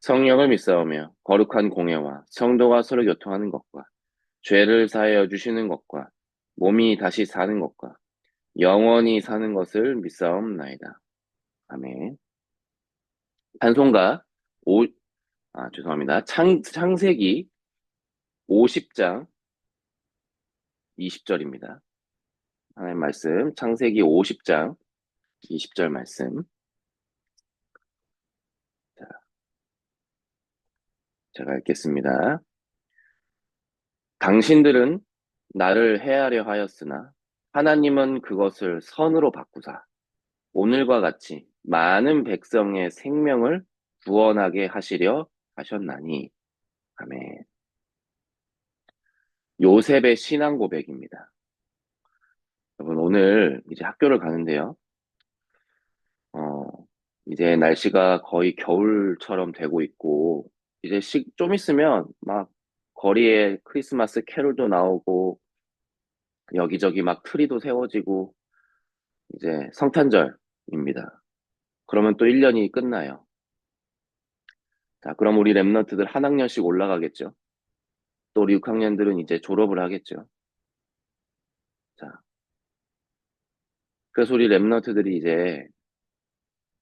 성령을 믿사오며 거룩한 공예와 성도가 서로 교통하는 것과 죄를 사하여 주시는 것과 몸이 다시 사는 것과 영원히 사는 것을 믿사옵나이다. 아멘. 찬송가 5, 아, 죄송합니다. 창, 창세기 50장 20절입니다. 하나님 말씀, 창세기 50장 20절 말씀. 제가 읽겠습니다. 당신들은 나를 해하려 하였으나 하나님은 그것을 선으로 바꾸사 오늘과 같이 많은 백성의 생명을 구원하게 하시려 하셨나니 아멘. 요셉의 신앙 고백입니다. 여러분 오늘 이제 학교를 가는데요. 어, 이제 날씨가 거의 겨울처럼 되고 있고 이제 시, 좀 있으면 막 거리에 크리스마스 캐롤도 나오고 여기저기 막 트리도 세워지고 이제 성탄절입니다. 그러면 또 1년이 끝나요. 자, 그럼 우리 랩런트들 한 학년씩 올라가겠죠. 또 우리 6학년들은 이제 졸업을 하겠죠. 자. 그래서 우리 랩런트들이 이제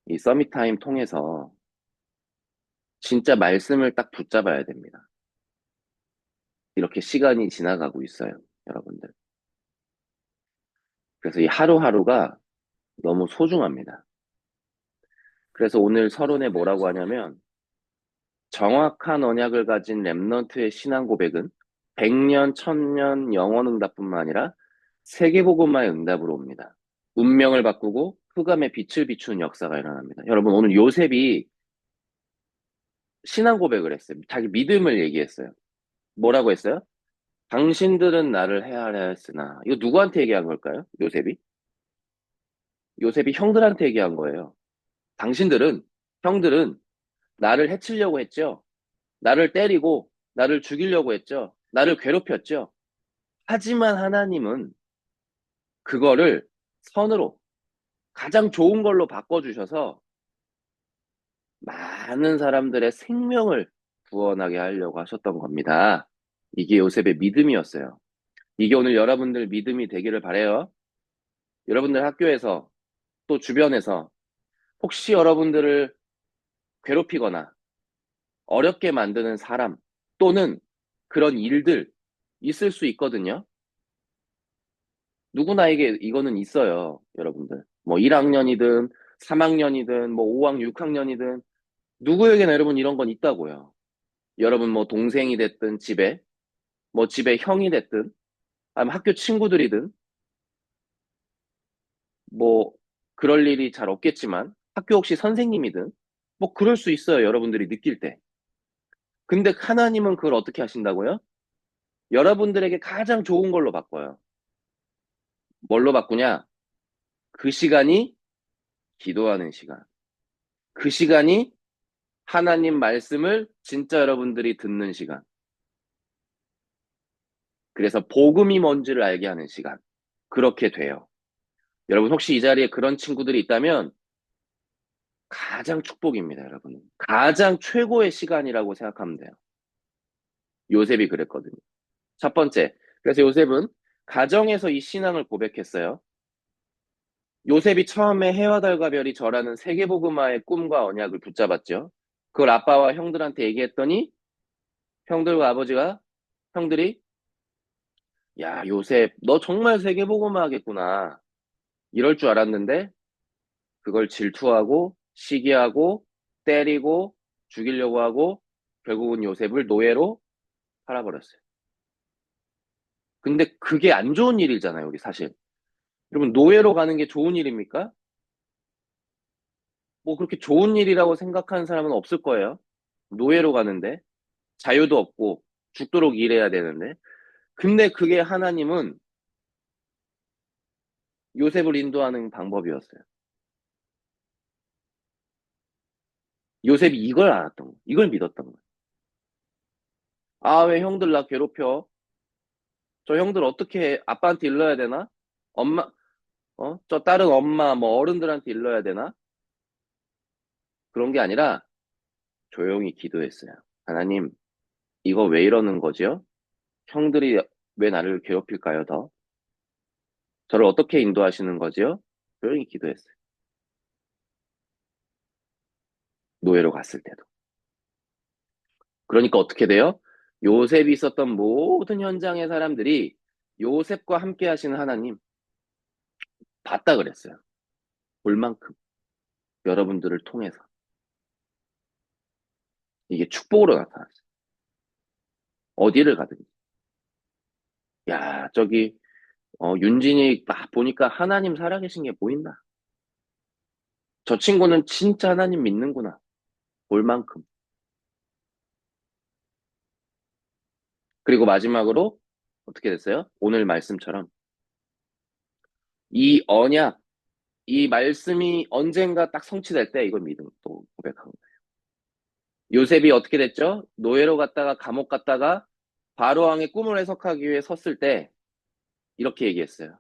이 서밋타임 통해서 진짜 말씀을 딱 붙잡아야 됩니다. 이렇게 시간이 지나가고 있어요, 여러분들. 그래서 이 하루하루가 너무 소중합니다. 그래서 오늘 서론에 뭐라고 하냐면 정확한 언약을 가진 랩넌트의 신앙 고백은 100년, 1000년 영원 응답뿐만 아니라 세계복음화의 응답으로 옵니다. 운명을 바꾸고 흑암의 빛을 비추는 역사가 일어납니다. 여러분 오늘 요셉이 신앙 고백을 했어요. 자기 믿음을 얘기했어요. 뭐라고 했어요? 당신들은 나를 해하려 했으나 이거 누구한테 얘기한 걸까요? 요셉이? 요셉이 형들한테 얘기한 거예요. 당신들은 형들은 나를 해치려고 했죠. 나를 때리고 나를 죽이려고 했죠. 나를 괴롭혔죠. 하지만 하나님은 그거를 선으로 가장 좋은 걸로 바꿔주셔서 많은 사람들의 생명을 구원하게 하려고 하셨던 겁니다. 이게 요셉의 믿음이었어요. 이게 오늘 여러분들 믿음이 되기를 바래요. 여러분들 학교에서 또 주변에서 혹시 여러분들을 괴롭히거나 어렵게 만드는 사람 또는 그런 일들 있을 수 있거든요. 누구나에게 이거는 있어요, 여러분들. 뭐 1학년이든 3학년이든 뭐 5학, 6학년이든 누구에게나 여러분 이런 건 있다고요. 여러분 뭐 동생이 됐든 집에 뭐 집에 형이 됐든 아니면 학교 친구들이든 뭐 그럴 일이 잘 없겠지만 학교 혹시 선생님이든 뭐 그럴 수 있어요. 여러분들이 느낄 때. 근데 하나님은 그걸 어떻게 하신다고요? 여러분들에게 가장 좋은 걸로 바꿔요. 뭘로 바꾸냐? 그 시간이 기도하는 시간. 그 시간이 하나님 말씀을 진짜 여러분들이 듣는 시간. 그래서 복음이 뭔지를 알게 하는 시간. 그렇게 돼요. 여러분 혹시 이 자리에 그런 친구들이 있다면 가장 축복입니다, 여러분. 가장 최고의 시간이라고 생각하면 돼요. 요셉이 그랬거든요. 첫 번째. 그래서 요셉은 가정에서 이 신앙을 고백했어요. 요셉이 처음에 해와 달과 별이 절하는 세계복음화의 꿈과 언약을 붙잡았죠. 그걸 아빠와 형들한테 얘기했더니 형들과 아버지가 형들이 야 요셉 너 정말 세계복음화 하겠구나 이럴 줄 알았는데 그걸 질투하고 시기하고 때리고 죽이려고 하고 결국은 요셉을 노예로 팔아버렸어요. 근데 그게 안 좋은 일이잖아요, 우리 사실. 여러분, 노예로 가는 게 좋은 일입니까? 뭐 그렇게 좋은 일이라고 생각하는 사람은 없을 거예요. 노예로 가는데 자유도 없고 죽도록 일해야 되는데 근데 그게 하나님은 요셉을 인도하는 방법이었어요. 요셉이 이걸 알았던 거예요. 이걸 믿었던 거예요. 아, 왜 형들 나 괴롭혀? 저 형들 어떻게 아빠한테 일러야 되나? 엄마, 어? 저 다른 엄마, 뭐 어른들한테 일러야 되나? 그런 게 아니라 조용히 기도했어요. 하나님, 이거 왜 이러는 거지요? 형들이 왜 나를 괴롭힐까요, 더? 저를 어떻게 인도하시는 거지요? 조용히 기도했어요. 노예로 갔을 때도. 그러니까 어떻게 돼요? 요셉이 있었던 모든 현장의 사람들이 요셉과 함께 하시는 하나님 봤다 그랬어요. 볼 만큼. 여러분들을 통해서. 이게 축복으로 나타났어요. 어디를 가든지. 야, 저기, 어, 윤진이 딱 보니까 하나님 살아계신 게 보인다. 저 친구는 진짜 하나님 믿는구나. 볼 만큼. 그리고 마지막으로 어떻게 됐어요? 오늘 말씀처럼 이 언약, 이 말씀이 언젠가 딱 성취될 때 이걸 믿음 또 고백한 거예 요. 요셉이 어떻게 됐죠? 노예로 갔다가 감옥 갔다가 바로왕의 꿈을 해석하기 위해 섰을 때 이렇게 얘기했어요.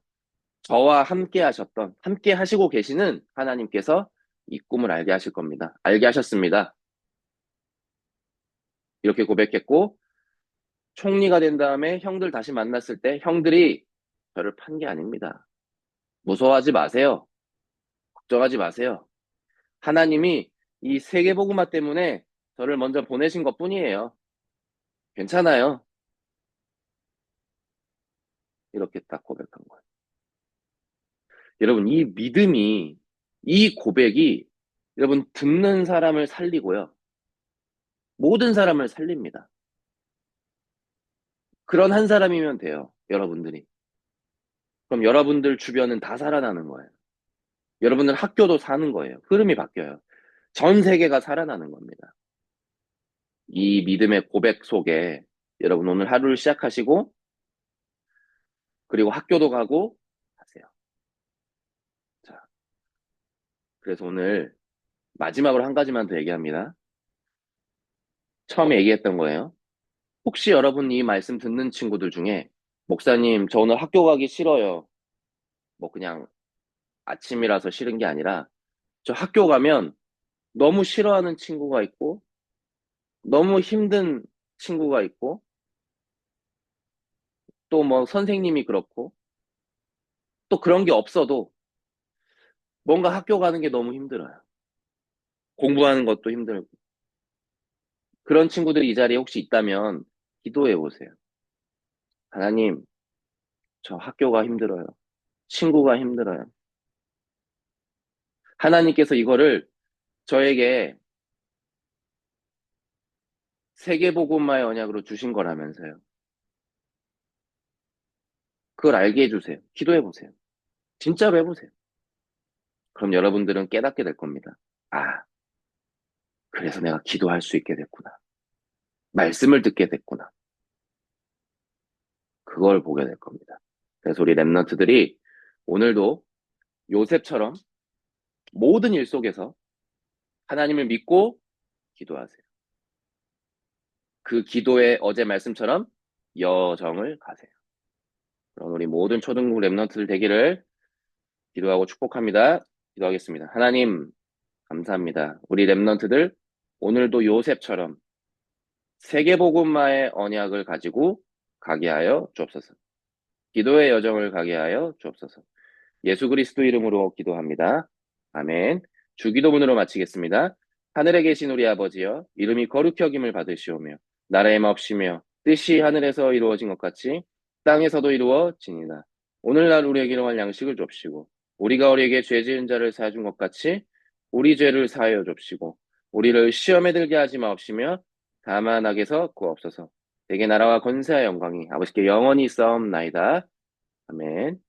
저와 함께 하셨던, 함께 하시고 계시는 하나님께서 이 꿈을 알게 하실 겁니다. 알게 하셨습니다. 이렇게 고백했고, 총리가 된 다음에 형들 다시 만났을 때 형들이 저를 판 게 아닙니다. 무서워하지 마세요. 걱정하지 마세요. 하나님이 이 세계복음화 때문에 저를 먼저 보내신 것 뿐이에요. 괜찮아요. 이렇게 딱 고백한 거예요. 여러분, 이 믿음이, 이 고백이 여러분 듣는 사람을 살리고요. 모든 사람을 살립니다. 그런 한 사람이면 돼요. 여러분들이. 그럼 여러분들 주변은 다 살아나는 거예요. 여러분들 학교도 사는 거예요. 흐름이 바뀌어요. 전 세계가 살아나는 겁니다. 이 믿음의 고백 속에 여러분 오늘 하루를 시작하시고 그리고 학교도 가고 하세요. 자, 그래서 오늘 마지막으로 한 가지만 더 얘기합니다. 처음에 얘기했던 거예요. 혹시 여러분 이 말씀 듣는 친구들 중에 목사님, 저 오늘 학교 가기 싫어요. 뭐 그냥 아침이라서 싫은 게 아니라 저 학교 가면 너무 싫어하는 친구가 있고 너무 힘든 친구가 있고 또 뭐 선생님이 그렇고 또 그런 게 없어도 뭔가 학교 가는 게 너무 힘들어요. 공부하는 것도 힘들고 그런 친구들이 이 자리에 혹시 있다면 기도해 보세요. 하나님, 저 학교가 힘들어요. 친구가 힘들어요. 하나님께서 이거를 저에게 세계복음마의 언약으로 주신 거라면서요. 그걸 알게 해주세요. 기도해 보세요. 진짜로 해보세요. 그럼 여러분들은 깨닫게 될 겁니다. 아, 그래서 내가 기도할 수 있게 됐구나. 말씀을 듣게 됐구나. 그걸 보게 될 겁니다. 그래서 우리 랩런트들이 오늘도 요셉처럼 모든 일 속에서 하나님을 믿고 기도하세요. 그 기도의 어제 말씀처럼 여정을 가세요. 그럼 우리 모든 초등부 랩런트들 되기를 기도하고 축복합니다. 기도하겠습니다. 하나님 감사합니다. 우리 랩런트들 오늘도 요셉처럼 세계복음마의 언약을 가지고 가게 하여 주옵소서. 기도의 여정을 가게 하여 주옵소서. 예수 그리스도 이름으로 기도합니다. 아멘. 주기도문으로 마치겠습니다. 하늘에 계신 우리 아버지여 이름이 거룩히 여김을 받으시오며 나라의 맙시며 뜻이 하늘에서 이루어진 것 같이 땅에서도 이루어지니라. 오늘날 우리에게 일용할 양식을 줍시고 우리가 우리에게 죄 지은 자를 사해준 것 같이 우리 죄를 사하여 줍시고 우리를 시험에 들게 하지 마옵시며 다만 악에서 구옵소서. 내게 나라와 권세와 영광이 아버지께 영원히 있사옵나이다. 아멘.